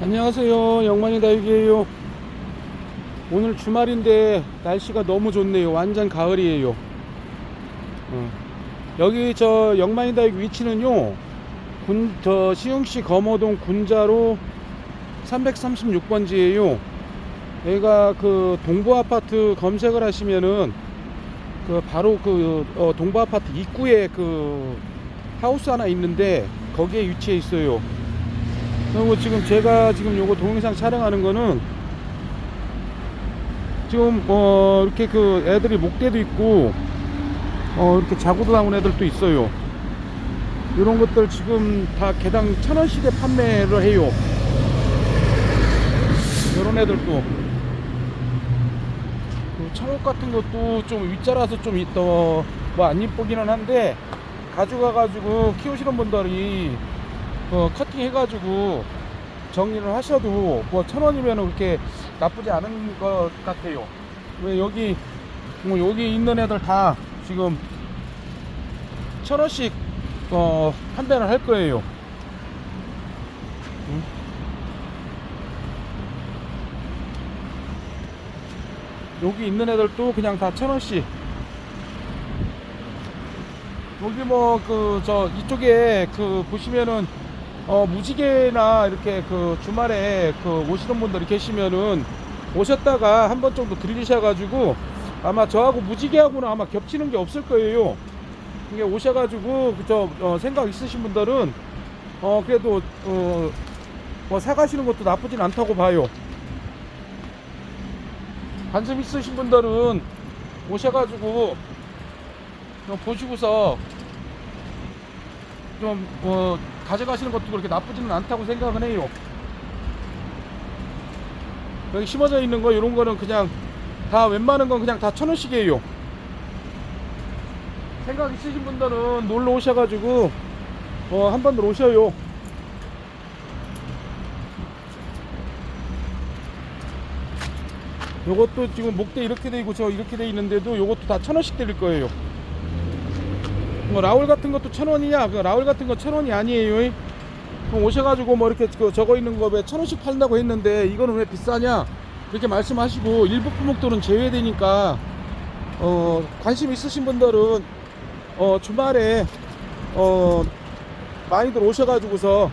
안녕하세요. 영만이 다육이에요. 오늘 주말인데 날씨가 너무 좋네요. 완전 가을이에요. 어. 여기 저 영만이 다육 위치는요. 군, 저 시흥시 검호동 군자로 336번지예요. 여기가 그 동부 아파트 검색을 하시면은 그 바로 그 어, 동부 아파트 입구에 그 하우스 하나 있는데 거기에 위치해 있어요. 그리고 지금 제가 지금 요거 동영상 촬영하는 거는 지금 어 이렇게 그 애들이 목대도 있고 어 이렇게 자구도 나온 애들도 있어요. 이런 것들 지금 다 개당 천 원씩에 판매를 해요. 이런 애들도 그 청옥 같은 것도 좀 윗자라서 좀 있더 뭐안 이쁘기는 한데 가져가 가지고 키우시는 분들이 어, 커팅 해가지고 정리를 하셔도 뭐 천 원이면 그렇게 나쁘지 않은 것 같아요. 왜 여기 뭐 여기 있는 애들 다 지금 천 원씩 어, 판매를 할 거예요. 응? 여기 있는 애들도 그냥 다 천 원씩. 여기 뭐 그 저 이쪽에 그 보시면은 어 무지개나 이렇게 그 주말에 그 오시는 분들이 계시면은 오셨다가 한 번 정도 들리셔가지고 아마 저하고 무지개하고는 아마 겹치는 게 없을 거예요. 이게 오셔가지고 그저 어 생각 있으신 분들은 어 그래도 어 뭐 사가시는 것도 나쁘진 않다고 봐요. 관심 있으신 분들은 오셔가지고 좀 보시고서 좀 어, 가져가시는 것도 그렇게 나쁘지는 않다고 생각은 해요. 여기 심어져 있는 거 이런 거는 그냥 다 웬만한 건 그냥 다 천 원씩이에요. 생각 있으신 분들은 놀러 오셔가지고 어, 한번더 오셔요. 요것도 지금 목대 이렇게 돼 있고 저 이렇게 돼 있는데도 요것도 다 천 원씩 드릴 거예요. 뭐 라울 같은 것도 천 원이냐? 그 라울 같은 거 천 원이 아니에요. 그럼 오셔가지고 뭐 이렇게 그 적어 있는 거 왜 천 원씩 판다고 했는데 이거는 왜 비싸냐? 이렇게 말씀하시고 일부 품목들은 제외되니까 어 관심 있으신 분들은 어 주말에 어 많이들 오셔가지고서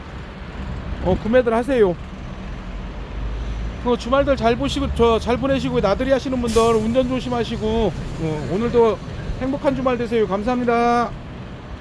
어 구매들 하세요. 어, 주말들 잘 보시고 저 잘 보내시고 나들이 하시는 분들 운전 조심하시고 어, 오늘도 행복한 주말 되세요. 감사합니다.